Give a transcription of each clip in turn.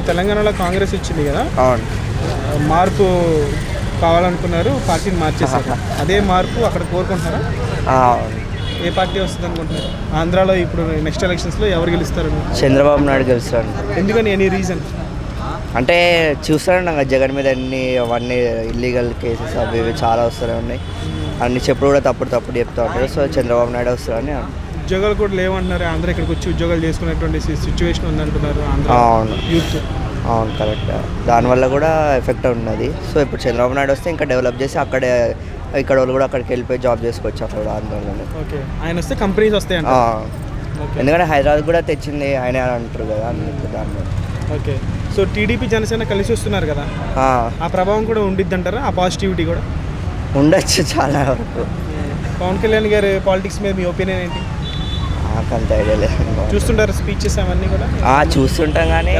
తెలంగాణలో కాంగ్రెస్ వచ్చింది కదా? అవును. మార్పు కావాలనుకున్నారు పార్టీని మార్చేశారు. అదే మార్పు అక్కడ కోరుకుంటున్నారా? ఏ పార్టీ వస్తుంది అనుకుంటున్నారు ఆంధ్రాలో ఇప్పుడు నెక్స్ట్ ఎలక్షన్స్లో ఎవరు గెలుస్తారు? చంద్రబాబు నాయుడు గెలుస్తాడు. ఎందుకని? ఎనీ రీజన్ అంటే చూస్తాడు కదా జగన్ మీద అన్ని అవన్నీ ఇల్లీగల్ కేసెస్ అవి ఇవి చాలా వస్తూనే ఉన్నాయి. అన్ని చెప్పుడు కూడా తప్పుడు తప్పుడు చెప్తా ఉంటారు. సో చంద్రబాబు నాయుడు వస్తారని ఉద్యోగాలు కూడా లేవంటున్నారు. ఆంధ్ర ఇక్కడికి వచ్చి ఉద్యోగాలు చేసుకునేటువంటి సిచ్యువేషన్ ఉందంటున్నారు ఆంధ్ర అవును. యూత్. అవును కరెక్ట్ దానివల్ల కూడా ఎఫెక్ట్ ఉన్నది. సో ఇప్పుడు చంద్రబాబు నాయుడు వస్తే ఇంకా డెవలప్ చేసి అక్కడే ఇక్కడ వాళ్ళు కూడా అక్కడికి వెళ్ళిపోయి జాబ్ చేసుకోవచ్చు అక్కడ కూడా ఆంధ్రలోనే. ఓకే. ఆయన వస్తే కంపెనీస్ ఓకే. ఎందుకంటే హైదరాబాద్ కూడా తెచ్చింది ఆయన అంటారు కదా దాన్ని. ఓకే. సో టీడీపీ జనసేన కలిసి వస్తున్నారు కదా? ఆ, ఆ ప్రభావం కూడా ఉండిద్ది అంటారా ఆ పాజిటివిటీ కూడా? ఉండొచ్చు చాలా వరకు. పవన్ కళ్యాణ్ గారి పాలిటిక్స్ మీద మీ ఒపీనియన్ ఏంటి? నాకు అంత ఐడియా లేదు. చూస్తుంటారు స్పీచెస్ అవన్నీ కూడా? చూస్తుంటాం కానీ?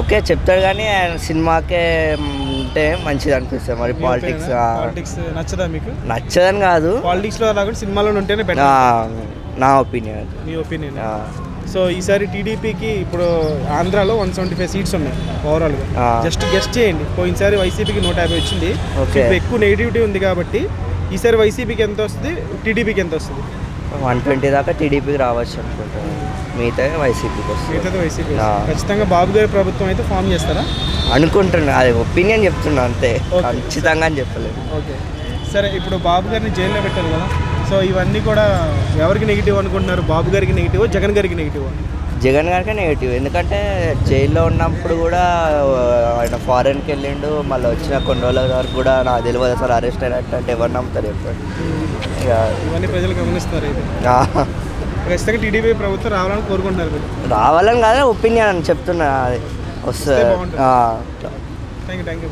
ఓకే చెప్తాడు కానీ ఆయన సినిమాకే ఉంటే మంచిది అనిపిస్తుంది. మరి పాలిటిక్స్ పాలిటిక్స్ నచ్చదా మీకు? నచ్చదని కాదు. పాలిటిక్స్లో రాకుండా సినిమాలో ఉంటేనే నా ఒపీనియన్ మీ ఒపీనియన్? సో ఈసారి టీడీపీకి ఇప్పుడు ఆంధ్రాలో వన్ సెవెంటీ ఫైవ్ సీట్స్ ఉన్నాయి ఓవరాల్గా. జస్ట్ గెస్ట్ చేయండి. పోయినసారి వైసీపీకి నూట యాభై వచ్చింది. ఎక్కువ నెగిటివిటీ ఉంది కాబట్టి ఈసారి వైసీపీకి ఎంత వస్తుంది? టీడీపీకి ఎంత వస్తుంది? వన్ ట్వంటీ దాకా టీడీపీకి రావచ్చు అనుకుంటాను మిగతా వైసీపీకి వస్తుంది. వైసీపీ ఆ. ఖచ్చితంగా బాబు గారి ప్రభుత్వం అయితే ఫామ్ చేస్తారా? అనుకుంటున్నా. అది ఒపీనియన్ చెప్తున్నా అంతే. ఖచ్చితంగా అని చెప్పలేదు. ఓకే. సరే ఇప్పుడు బాబు గారిని జైల్లో పెట్టారు కదా. సో ఇవన్నీ కూడా ఎవరికి నెగిటివ్ అనుకుంటున్నారు? బాబు గారికి నెగిటివ్? జగన్ గారికి నెగిటివ్? జగన్ గారికి నెగిటివ్ ఎందుకంటే జైల్లో ఉన్నప్పుడు కూడా ఆయన ఫారెన్కి వెళ్ళిండు. మళ్ళీ వచ్చిన కొన్ని రోజుల వరకు కూడా నాకు తెలియదు అసలు అరెస్ట్ అయినట్టు అంటే ఎవరు నమ్ముతారు చెప్పండి ఇక ఇవన్నీ ప్రజలు ఆ, ఖచ్చితంగా టీడీపీ ప్రభుత్వం రావాలని కోరుకుంటున్నారు మీరు. రావాలని కాదు ఒపీనియన్ అని చెప్తున్నా. అది వస్తుంది. Thank you thank you